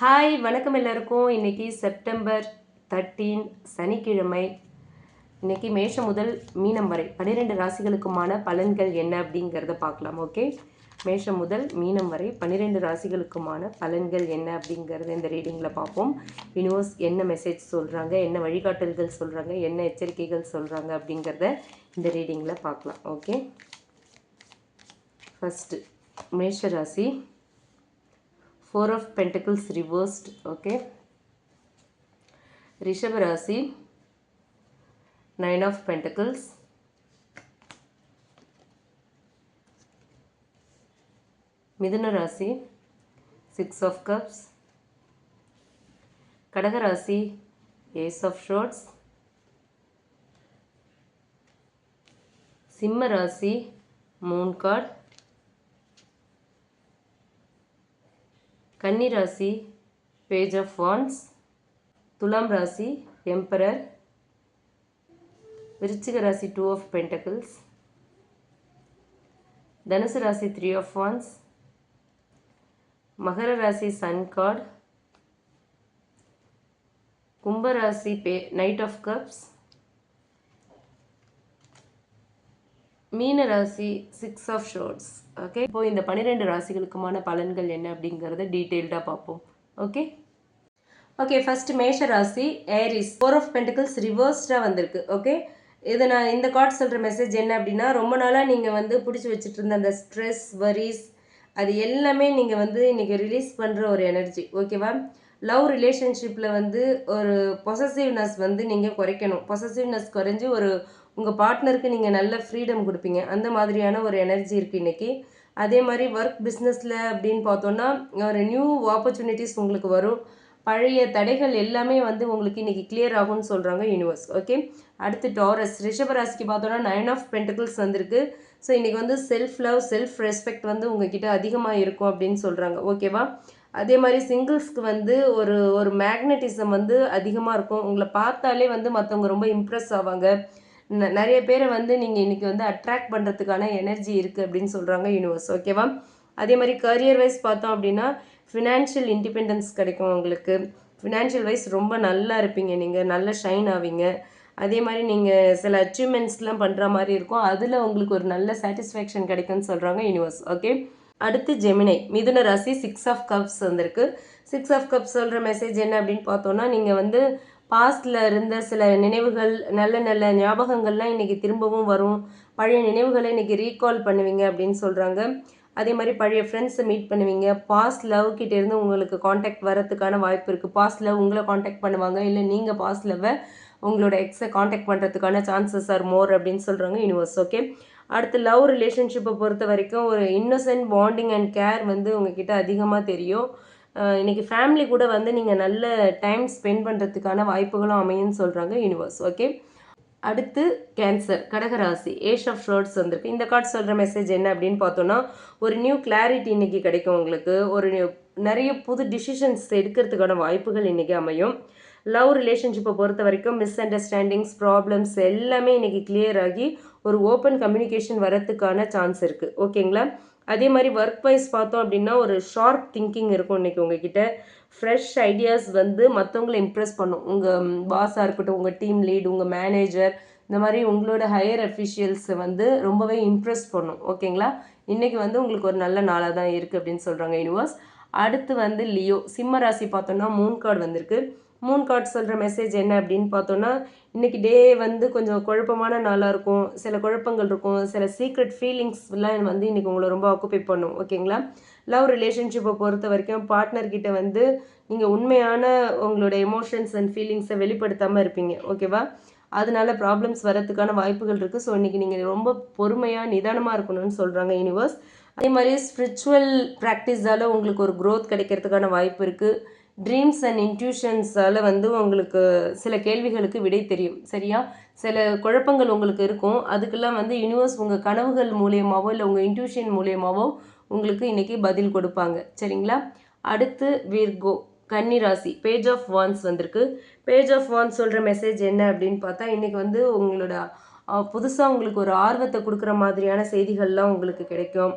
Hi வணக்கம் எல்லாருக்கும். இன்னைக்கு செப்டம்பர் தேர்ட்டீன் சனிக்கிழமை. இன்னைக்கு மேஷம் முதல் மீனம் வரை பன்னிரெண்டு ராசிகளுக்குமான பலன்கள் என்ன அப்படிங்கிறத பார்க்கலாம் ஓகே? மேஷம் முதல் மீனம் வரை பன்னிரெண்டு ராசிகளுக்குமான பலன்கள் என்ன அப்படிங்கிறத இந்த ரீடிங்கில் பார்ப்போம். யூனிவர்ஸ் என்ன மெசேஜ் சொல்கிறாங்க என்ன வழிகாட்டல்கள் சொல்கிறாங்க என்ன எச்சரிக்கைகள் சொல்கிறாங்க அப்படிங்கிறத இந்த ரீடிங்கில் பார்க்கலாம் ஓகே? ஃபஸ்ட்டு மேஷ ராசி. Four of pentacles reversed okay ரிஷப ராசி நைன் ஆஃப் பென்டக்கிள்ஸ் மிதுன ராசி சிக்ஸ் ஆஃப் கப்ஸ் கடகராசி ஏஸ் ஆஃப் ஷோர்ட்ஸ் சிம்ம ராசி மூன் கார்ட் கன்னி ராசி பேஜ் ஆஃப் வான்ஸ் துலாம் ராசி எம்பரர் விருச்சிக ராசி டூ ஆஃப் பென்டக்கிள்ஸ் தனுசு ராசி த்ரீ ஆஃப் வான்ஸ் மகர ராசி சன் கார்ட் கும்ப ராசி பே நைட் ஆஃப் கப்ஸ் மீன ராசி சிக்ஸ் ஆஃப் ஷோர்ட்ஸ் ஓகே இப்போ இந்த பன்னிரெண்டு ராசிகளுக்குமான பலன்கள் என்ன அப்படிங்கிறத டீட்டெயில்டாக பார்ப்போம். ஓகே ஓகே ஃபர்ஸ்ட் மேஷ ராசி ஏரிஸ் ஃபோர் ஆஃப் பென்டிகல்ஸ் ரிவர்ஸ்டாக வந்திருக்கு. ஓகே இது நான் இந்த கார்ட் சொல்கிற மெசேஜ் என்ன அப்படின்னா ரொம்ப நாளாக நீங்கள் வந்து பிடிச்சி வச்சுட்டு இருந்த அந்த ஸ்ட்ரெஸ் வரிஸ் அது எல்லாமே நீங்கள் வந்து இன்றைக்கி ரிலீஸ் பண்ணுற ஒரு எனர்ஜி ஓகேவா லவ் ரிலேஷன்ஷிப்பில் வந்து ஒரு பொசசிவ்னஸ் வந்து நீங்கள் குறைக்கணும். பொசசிவ்னஸ் குறைஞ்சி ஒரு உங்கள் பார்ட்னருக்கு நீங்கள் நல்ல ஃப்ரீடம் கொடுப்பீங்க. அந்த மாதிரியான ஒரு எனர்ஜி இருக்குது இன்றைக்கி அதே மாதிரி ஒர்க் பிஸ்னஸில் அப்படின்னு பார்த்தோன்னா ஒரு நியூ ஆப்பர்ச்சுனிட்டிஸ் உங்களுக்கு வரும். பழைய தடைகள் எல்லாமே வந்து உங்களுக்கு இன்றைக்கி கிளியர் ஆகும்னு சொல்கிறாங்க யூனிவர்ஸ் ஓகே அடுத்து டாரஸ் ரிஷபராசிக்கு பார்த்தோன்னா நைன் ஆஃப் பென்டக்கிள்ஸ் வந்திருக்கு. ஸோ இன்றைக்கி வந்து செல்ஃப் லவ் செல்ஃப் ரெஸ்பெக்ட் வந்து உங்ககிட்ட அதிகமாக இருக்கும் அப்படின்னு சொல்கிறாங்க ஓகேவா அதே மாதிரி சிங்கிள்ஸ்க்கு வந்து ஒரு ஒரு மேக்னட்டிசம் வந்து அதிகமாக இருக்கும். உங்களை பார்த்தாலே வந்து மற்றவங்க ரொம்ப இம்ப்ரெஸ் ஆவாங்க. நிறைய பேரை வந்து நீங்கள் இன்றைக்கி வந்து அட்ராக்ட் பண்ணுறதுக்கான எனர்ஜி இருக்குது அப்படின்னு சொல்கிறாங்க யூனிவர்ஸ் ஓகேவா அதே மாதிரி கரியர் வைஸ் பார்த்தோம் அப்படின்னா ஃபினான்ஷியல் இண்டிபெண்டன்ஸ் கிடைக்கும் உங்களுக்கு. ஃபினான்ஷியல் வைஸ் ரொம்ப நல்லா இருப்பீங்க நீங்கள் நல்ல ஷைன் ஆவீங்க. அதே மாதிரி நீங்கள் சில அச்சீவ்மெண்ட்ஸ்லாம் பண்ணுற மாதிரி இருக்கும். அதில் உங்களுக்கு ஒரு நல்ல சாட்டிஸ்ஃபேக்ஷன் கிடைக்கும்னு சொல்கிறாங்க யூனிவர்ஸ் ஓகே அடுத்து ஜெமினை மிதுன ராசி சிக்ஸ் ஆஃப் கப்ஸ் வந்திருக்கு. சிக்ஸ் ஆஃப் கப்ஸ் சொல்கிற மெசேஜ் என்ன அப்படின்னு பார்த்தோன்னா நீங்கள் வந்து பாஸ்டில் இருந்த சில நினைவுகள் நல்ல நல்ல ஞாபகங்கள்லாம் இன்றைக்கி திரும்பவும் வரும். பழைய நினைவுகளை இன்றைக்கி ரீகால் பண்ணுவீங்க அப்படின்னு சொல்கிறாங்க அதே மாதிரி பழைய ஃப்ரெண்ட்ஸை மீட் பண்ணுவீங்க. பாஸ்ட் லவ் கிட்டேருந்து உங்களுக்கு காண்டாக்ட் வரத்துக்கான வாய்ப்பு இருக்குது பாஸ்ட் லவ் உங்களை காண்டாக்ட் பண்ணுவாங்க. இல்லை நீங்கள் பாஸ்ட் லவ்வை உங்களோட எக்ஸை காண்டாக்ட் பண்ணுறதுக்கான சான்சஸ் ஆர் மோர் அப்படின்னு சொல்கிறாங்க யூனிவர்ஸ் ஓகே அடுத்து லவ் ரிலேஷன்ஷிப்பை பொறுத்த வரைக்கும் ஒரு இன்னோசென்ட் பாண்டிங் அண்ட் கேர் வந்து உங்ககிட்ட அதிகமாக தெரியும். இன்றைக்கி ஃபேமிலி கூட வந்து நீங்கள் நல்ல டைம் ஸ்பெண்ட் பண்ணுறதுக்கான வாய்ப்புகளும் அமையும்னு சொல்கிறாங்க யூனிவர்ஸ் ஓகே அடுத்து கேன்சர் கடகராசி ஏஷ் ஆஃப் ஷர்ட்ஸ் வந்திருக்கு. இந்த கார்டு சொல்கிற மெசேஜ் என்ன அப்படின்னு பார்த்தோன்னா ஒரு நியூ கிளாரிட்டி இன்றைக்கி கிடைக்கும் உங்களுக்கு. ஒரு நியூ நிறைய புது டிசிஷன்ஸ் எடுக்கிறதுக்கான வாய்ப்புகள் இன்றைக்கி அமையும். லவ் ரிலேஷன்ஷிப்பை பொறுத்த வரைக்கும் மிஸ் அண்டர்ஸ்டாண்டிங்ஸ் ப்ராப்ளம்ஸ் எல்லாமே இன்றைக்கி கிளியர் ஆகி ஒரு ஓப்பன் கம்யூனிகேஷன் வரத்துக்கான சான்ஸ் இருக்குது ஓகேங்களா அதே மாதிரி ஒர்க் வைஸ் பார்த்தோம் அப்படின்னா ஒரு ஷார்ப் திங்கிங் இருக்கும் இன்றைக்கி உங்ககிட்ட. ஃப்ரெஷ் ஐடியாஸ் வந்து மற்றவங்கள இம்ப்ரெஸ் பண்ணும். உங்கள் பாஸாக இருக்கட்டும் உங்கள் டீம் லீட் உங்கள் மேனேஜர் இந்த மாதிரி உங்களோட ஹையர் அஃபிஷியல்ஸை வந்து ரொம்பவே இம்ப்ரெஸ் பண்ணும். ஓகேங்களா இன்றைக்கி வந்து உங்களுக்கு ஒரு நல்ல நாளாக தான் இருக்குது அப்படின்னு சொல்கிறாங்க யூனிவர்ஸ் அடுத்து வந்து லியோ. சிம்ம ராசி பார்த்தோன்னா மூன் கார்டு வந்திருக்கு. மூன் கார்டு சொல்கிற மெசேஜ் என்ன அப்படின்னு பார்த்தோன்னா இன்றைக்கி டே வந்து கொஞ்சம் குழப்பமான நாளாக இருக்கும். சில குழப்பங்கள் இருக்கும். சில சீக்ரெட் ஃபீலிங்ஸ்லாம் வந்து இன்றைக்கி உங்களை ரொம்ப ஆக்குப்பை பண்ணும். ஓகேங்களா? லவ் ரிலேஷன்ஷிப்பை பொறுத்த வரைக்கும் பார்ட்னர்கிட்ட வந்து நீங்கள் உண்மையான உங்களோட எமோஷன்ஸ் அண்ட் ஃபீலிங்ஸை வெளிப்படுத்தாமல் இருப்பீங்க. ஓகேவா? அதனால ப்ராப்ளம்ஸ் வரதுக்கான வாய்ப்புகள் இருக்குது ஸோ இன்றைக்கி நீங்கள் ரொம்ப பொறுமையாக நிதானமாக இருக்கணும்னு சொல்கிறாங்க யூனிவர்ஸ் அதே மாதிரி ஸ்பிரிச்சுவல் ப்ராக்டிஸால் உங்களுக்கு ஒரு க்ரோத் கிடைக்கிறதுக்கான வாய்ப்பு இருக்குது ட்ரீம்ஸ் அண்ட் இன்ட்யூஷன்ஸால் வந்து உங்களுக்கு சில கேள்விகளுக்கு விடை தெரியும் சரியா? சில குழப்பங்கள் உங்களுக்கு இருக்கும். அதுக்கெல்லாம் வந்து யூனிவர்ஸ் உங்கள் கனவுகள் மூலியமாகவோ இல்லை உங்கள் இன்ட்யூஷன் மூலியமாகவோ உங்களுக்கு இன்றைக்கி பதில் கொடுப்பாங்க சரிங்களா? அடுத்து வீர்கோ கன்னி ராசி பேஜ் ஆஃப் வான்ஸ் வந்திருக்கு. பேஜ் ஆஃப் வான்ஸ் சொல்கிற மெசேஜ் என்ன அப்படின்னு பார்த்தா இன்றைக்கி வந்து உங்களோட புதுசாக உங்களுக்கு ஒரு ஆர்வத்தை கொடுக்குற மாதிரியான செய்திகள்லாம் உங்களுக்கு கிடைக்கும்.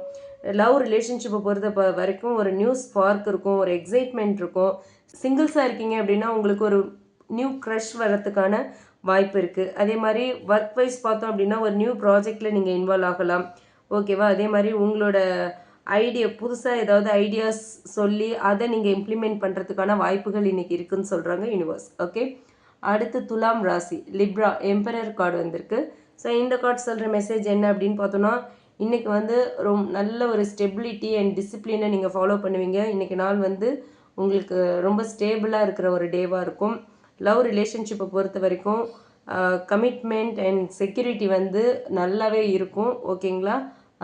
லவ் ரிலேஷன்ஷிப்பை பொறுத்த ப- வரைக்கும் ஒரு நியூ ஸ்பார்க் இருக்கும் ஒரு எக்ஸைட்மெண்ட் இருக்கும். சிங்கிள்ஸாக இருக்கீங்க அப்படின்னா உங்களுக்கு ஒரு நியூ க்ரஷ் வரத்துக்கான வாய்ப்பு இருக்குது அதே மாதிரி ஒர்க் வைஸ் பார்த்தோம் அப்படின்னா ஒரு நியூ ப்ராஜெக்டில் நீங்கள் இன்வால்வ் ஆகலாம். ஓகேவா? அதே மாதிரி உங்களோட ஐடியா புதுசாக ஏதாவது ஐடியாஸ் சொல்லி அதை நீங்கள் இம்ப்ளிமெண்ட் பண்ணுறதுக்கான வாய்ப்புகள் இன்றைக்கி இருக்குதுன்னு சொல்கிறாங்க யூனிவர்ஸ் ஓகே? அடுத்து துலாம் ராசி லிப்ரா எம்பரர் கார்டு வந்திருக்கு. ஸோ இந்த கார்டு சொல்கிற மெசேஜ் என்ன அப்படின்னு பார்த்தோன்னா இன்றைக்கி வந்து ரொம் நல்ல ஒரு ஸ்டெபிலிட்டி அண்ட் டிசிப்ளினை நீங்கள் ஃபாலோ பண்ணுவீங்க. இன்றைக்கி நாள் வந்து உங்களுக்கு ரொம்ப ஸ்டேபிளாக இருக்கிற ஒரு டேவாக இருக்கும். லவ் ரிலேஷன்ஷிப்பை பொறுத்த வரைக்கும் கமிட்மெண்ட் அண்ட் செக்யூரிட்டி வந்து நல்லாவே இருக்கும். ஓகேங்களா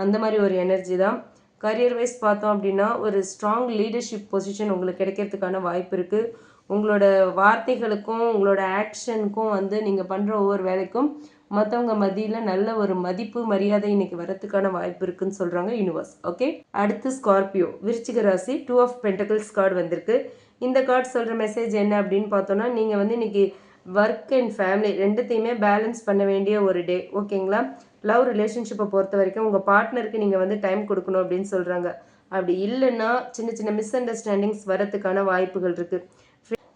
அந்த மாதிரி ஒரு எனர்ஜி தான். கரியர் வைஸ் பார்த்தோம் அப்படின்னா ஒரு ஸ்ட்ராங் லீடர்ஷிப் பொசிஷன் உங்களுக்கு கிடைக்கிறதுக்கான வாய்ப்பு இருக்குது உங்களோட வார்த்தைகளுக்கும் உங்களோட ஆக்ஷனுக்கும் வந்து நீங்கள் பண்ணுற ஒவ்வொரு வேலைக்கும் மற்றவங்க மதியில் நல்ல ஒரு மதிப்பு மரியாதை இன்னைக்கு வரத்துக்கான வாய்ப்பு இருக்குன்னு சொல்கிறாங்க யூனிவர்ஸ் ஓகே அடுத்து ஸ்கார்பியோ விருச்சிக ராசி டூ ஆஃப் பென்டகிள்ஸ் கார்டு வந்திருக்கு. இந்த கார்டு சொல்கிற மெசேஜ் என்ன அப்படின்னு பார்த்தோன்னா நீங்கள் வந்து இன்னைக்கு ஒர்க் அண்ட் ஃபேமிலி ரெண்டுத்தையுமே பேலன்ஸ் பண்ண வேண்டிய ஒரு டே ஓகேங்களா லவ் ரிலேஷன்ஷிப்பை பொறுத்த வரைக்கும் உங்கள் பார்ட்னருக்கு நீங்கள் வந்து டைம் கொடுக்கணும் அப்படின்னு சொல்கிறாங்க அப்படி இல்லைன்னா சின்ன சின்ன மிஸ் அண்டர்ஸ்டாண்டிங்ஸ் வரத்துக்கான வாய்ப்புகள் இருக்குது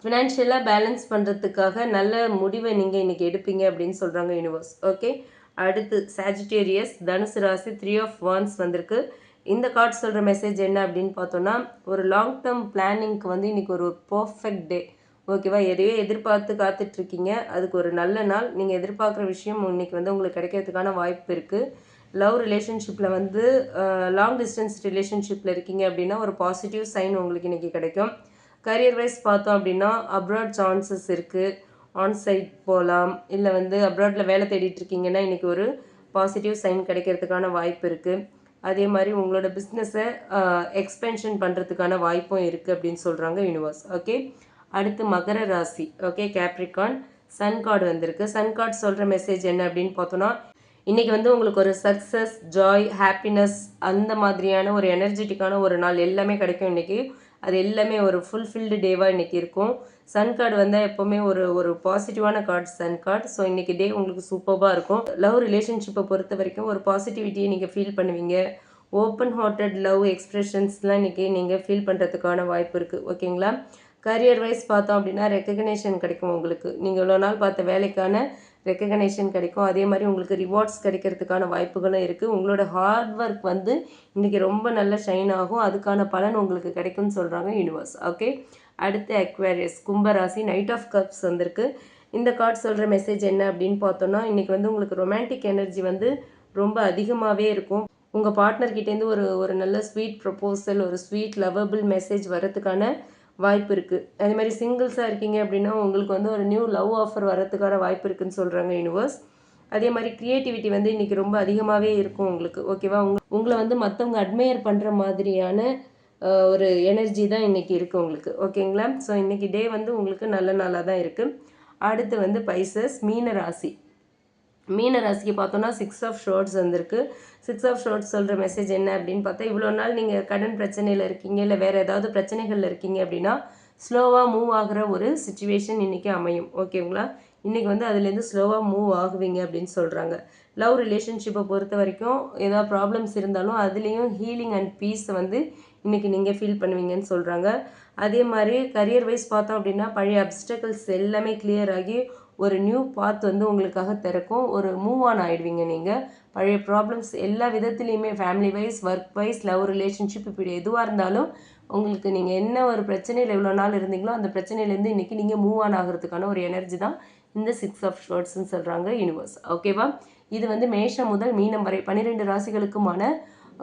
ஃபினான்ஷியலாக பேலன்ஸ் பண்ணுறதுக்காக நல்ல முடிவை நீங்கள் இன்றைக்கி எடுப்பீங்க அப்படின்னு சொல்கிறாங்க யூனிவர்ஸ் ஓகே அடுத்து சாஜிட்டேரியஸ் தனுசு ராசி த்ரீ ஆஃப் வான்ஸ் வந்திருக்கு. இந்த கார்டு சொல்கிற மெசேஜ் என்ன அப்படின்னு பார்த்தோன்னா ஒரு லாங் டேர்ம் பிளானிங்க்கு வந்து இன்றைக்கி ஒரு பர்ஃபெக்ட் டே ஓகேவா எதையோ எதிர்பார்த்து காத்துட்ருக்கீங்க. அதுக்கு ஒரு நல்ல நாள். நீங்கள் எதிர்பார்க்குற விஷயம் இன்றைக்கி வந்து உங்களுக்கு கிடைக்கிறதுக்கான வாய்ப்பு இருக்குது லவ் ரிலேஷன்ஷிப்பில் வந்து லாங் டிஸ்டன்ஸ் ரிலேஷன்ஷிப்பில் இருக்கீங்க அப்படின்னா ஒரு பாசிட்டிவ் சைன் உங்களுக்கு இன்றைக்கி கிடைக்கும். கரியர் வைஸ் பார்த்தோம் அப்படின்னா அப்ராட் சான்சஸ் இருக்குது ஆன் சைட் போகலாம் இல்லை வந்து அப்ராடில் வேலை தேடிட்டு இருக்கீங்கன்னா இன்றைக்கி ஒரு பாசிட்டிவ் சைன் கிடைக்கிறதுக்கான வாய்ப்பு இருக்குது அதே மாதிரி உங்களோட பிஸ்னஸை எக்ஸ்பென்ஷன் பண்ணுறதுக்கான வாய்ப்பும் இருக்குது அப்படின்னு சொல்கிறாங்க யூனிவர்ஸ் ஓகே அடுத்து மகர ராசி. ஓகே கேப்ரிகான் சன் கார்டு வந்திருக்கு. சன் கார்டு சொல்கிற மெசேஜ் என்ன அப்படின்னு பார்த்தோன்னா இன்றைக்கி வந்து உங்களுக்கு ஒரு சக்ஸஸ் ஜாய் ஹாப்பினஸ் அந்த மாதிரியான ஒரு எனர்ஜெட்டிக்கான ஒரு நாள் எல்லாமே கிடைக்கும். இன்றைக்கி அது எல்லாமே ஒரு ஃபுல்ஃபில்டு டேவாக இன்றைக்கி இருக்கும். சன் கார்டு வந்தால் எப்போவுமே ஒரு ஒரு பாசிட்டிவான கார்டு சன் கார்டு ஸோ இன்றைக்கி டே உங்களுக்கு சூப்பராக இருக்கும். லவ் ரிலேஷன்ஷிப்பை பொறுத்த வரைக்கும் ஒரு பாசிட்டிவிட்டியை நீங்கள் ஃபீல் பண்ணுவீங்க. ஓப்பன் ஹார்ட்டட் லவ் எக்ஸ்ப்ரெஷன்ஸ்லாம் இன்றைக்கி நீங்கள் ஃபீல் பண்ணுறதுக்கான வாய்ப்பு இருக்குது ஓகேங்களா கரியர் வைஸ் பார்த்தோம் அப்படின்னா ரெக்கக்னேஷன் கிடைக்கும் உங்களுக்கு. நீங்கள் இவ்வளோ நாள் பார்த்த வேலைக்கான ரெக்கக்னேஷன் கிடைக்கும். அதே மாதிரி உங்களுக்கு ரிவார்ட்ஸ் கிடைக்கிறதுக்கான வாய்ப்புகளும் இருக்குது உங்களோட ஹார்ட் ஒர்க் வந்து இன்றைக்கி ரொம்ப நல்ல ஷைன் ஆகும். அதுக்கான பலன் உங்களுக்கு கிடைக்கும்னு சொல்கிறாங்க யூனிவர்ஸ் ஓகே அடுத்து அக்வேரியஸ் கும்பராசி நைட் ஆஃப் கப்ஸ் வந்திருக்கு. இந்த கார்டு சொல்கிற மெசேஜ் என்ன அப்படின்னு பார்த்தோன்னா இன்றைக்கி வந்து உங்களுக்கு ரொமான்டிக் எனர்ஜி வந்து ரொம்ப அதிகமாகவே இருக்கும். உங்கள் பார்ட்னர்கிட்டேருந்து ஒரு ஒரு நல்ல ஸ்வீட் ப்ரப்போசல் ஒரு ஸ்வீட் லவ்வபிள் மெசேஜ் வரதுக்கான வாய்ப்பு இருக்குது அதே மாதிரி சிங்கிள்ஸாக இருக்கீங்க அப்படின்னா உங்களுக்கு வந்து ஒரு நியூ லவ் ஆஃபர் வரத்துக்கான வாய்ப்பு இருக்குன்னு சொல்கிறாங்க யூனிவர்ஸ் அதே மாதிரி க்ரியேட்டிவிட்டி வந்து இன்றைக்கி ரொம்ப அதிகமாகவே இருக்கும் உங்களுக்கு. ஓகேவா உங்க உங்களை வந்து மற்றவங்க அட்மையர் பண்ணுற மாதிரியான ஒரு எனர்ஜி தான் இன்றைக்கி இருக்குது உங்களுக்கு. ஓகேங்களா ஸோ இன்றைக்கி டே வந்து உங்களுக்கு நல்ல நாளாக தான் இருக்குது அடுத்து வந்து பைசஸ் மீன ராசி. மீன ராசிக்கு பார்த்தோன்னா சிக்ஸ் ஆஃப் ஷோர்ட்ஸ் வந்திருக்கு. சிக்ஸ் ஆஃப் ஷோர்ட்ஸ் சொல்கிற மெசேஜ் என்ன அப்படின்னு பார்த்தா இவ்வளோ நாள் நீங்கள் கடன் பிரச்சனையில் இருக்கீங்க இல்லை வேறு ஏதாவது பிரச்சனைகளில் இருக்கீங்க அப்படின்னா ஸ்லோவாக மூவ் ஆகுற ஒரு சுச்சுவேஷன் இன்றைக்கி அமையும். ஓகேங்களா இன்றைக்கி வந்து அதுலேருந்து ஸ்லோவாக மூவ் ஆகுவீங்க அப்படின்னு சொல்கிறாங்க லவ் ரிலேஷன்ஷிப்பை பொறுத்த வரைக்கும் ஏதாவது ப்ராப்ளம்ஸ் இருந்தாலும் அதுலேயும் ஹீலிங் அண்ட் பீஸை வந்து இன்றைக்கி நீங்கள் ஃபீல் பண்ணுவீங்கன்னு சொல்கிறாங்க அதே மாதிரி கரியர் வைஸ் பார்த்தோம் அப்படின்னா பழைய அப்டக்கல்ஸ் எல்லாமே கிளியர் ஆகி ஒரு நியூ பாத் வந்து உங்களுக்காக திறக்கும். ஒரு மூவ் ஆன் ஆகிடுவீங்க நீங்கள் பழைய ப்ராப்ளம்ஸ் எல்லா விதத்துலேயுமே family wise work wise love relationship இப்படி எதுவாக இருந்தாலும் உங்களுக்கு நீங்கள் என்ன ஒரு பிரச்சனையில் எவ்வளோ நாள் இருந்தீங்களோ அந்த பிரச்சனையிலேருந்து இன்றைக்கி நீங்கள் மூவ் ஆன் ஆகிறதுக்கான ஒரு எனர்ஜி தான் இந்த சிக்ஸ் ஆஃப் ஷோர்ட்ஸ்னு சொல்கிறாங்க யூனிவர்ஸ் ஓகேவா இது வந்து மேஷம் முதல் மீனம் வரை பன்னிரெண்டு ராசிகளுக்குமான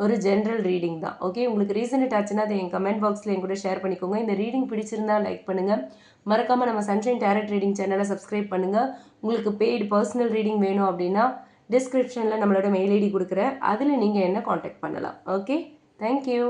ஒரு ஜென்ரல் ரீடிங் தான். ஓகே உங்களுக்கு ரீசன்ட் ஆச்சுன்னா அதை என் கமெண்ட் பாக்ஸில் என் கூட ஷேர் பண்ணிக்கோங்க. இந்த ரீடிங் பிடிச்சிருந்தா லைக் பண்ணுங்கள் மறக்காமல் நம்ம சன்ஷைன் டேரட் ரீடிங் சேனலை சப்ஸ்கிரைப் பண்ணுங்கள் உங்களுக்கு பெய்டு பர்சனல் ரீடிங் வேணும் அப்படின்னா டிஸ்கிரிப்ஷனில் நம்மளோட மெயில் ஐடி கொடுக்குறேன். அதில் நீங்கள் என்ன காண்டாக்ட் பண்ணலாம். Okay thank you